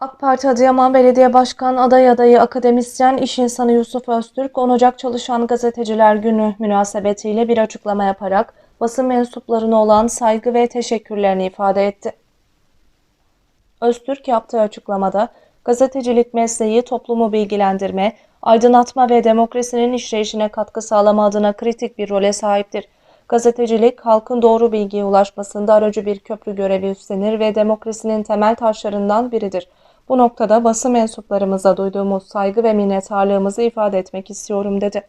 AK Parti Adıyaman Belediye Başkan aday adayı akademisyen iş insanı Yusuf Öztürk 10 Ocak Çalışan Gazeteciler Günü münasebetiyle bir açıklama yaparak basın mensuplarına olan saygı ve teşekkürlerini ifade etti. Öztürk yaptığı açıklamada gazetecilik mesleği toplumu bilgilendirme, aydınlatma ve demokrasinin işleyişine katkı sağlama adına kritik bir role sahiptir. Gazetecilik, halkın doğru bilgiye ulaşmasında aracı bir köprü görevi üstlenir ve demokrasinin temel taşlarından biridir. Bu noktada basın mensuplarımıza duyduğumuz saygı ve minnettarlığımızı ifade etmek istiyorum dedi.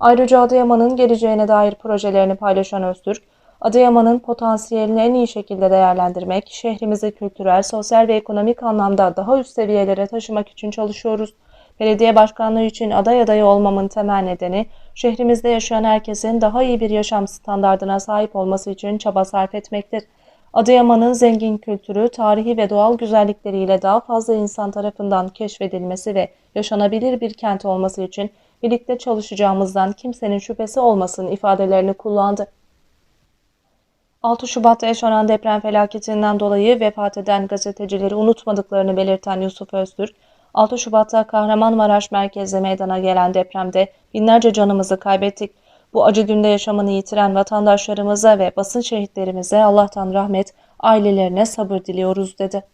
Ayrıca Adıyaman'ın geleceğine dair projelerini paylaşan Öztürk, Adıyaman'ın potansiyelini en iyi şekilde değerlendirmek, şehrimizi kültürel, sosyal ve ekonomik anlamda daha üst seviyelere taşımak için çalışıyoruz. Belediye başkanlığı için aday adayı olmamın temel nedeni, şehrimizde yaşayan herkesin daha iyi bir yaşam standardına sahip olması için çaba sarf etmektir. Adıyaman'ın zengin kültürü, tarihi ve doğal güzellikleriyle daha fazla insan tarafından keşfedilmesi ve yaşanabilir bir kent olması için birlikte çalışacağımızdan kimsenin şüphesi olmasın ifadelerini kullandı. 6 Şubat'ta yaşanan deprem felaketinden dolayı vefat eden gazetecileri unutmadıklarını belirten Yusuf Öztürk, 6 Şubat'ta Kahramanmaraş merkezde meydana gelen depremde binlerce canımızı kaybettik. Bu acı günde yaşamını yitiren vatandaşlarımıza ve basın şehitlerimize Allah'tan rahmet, ailelerine sabır diliyoruz dedi.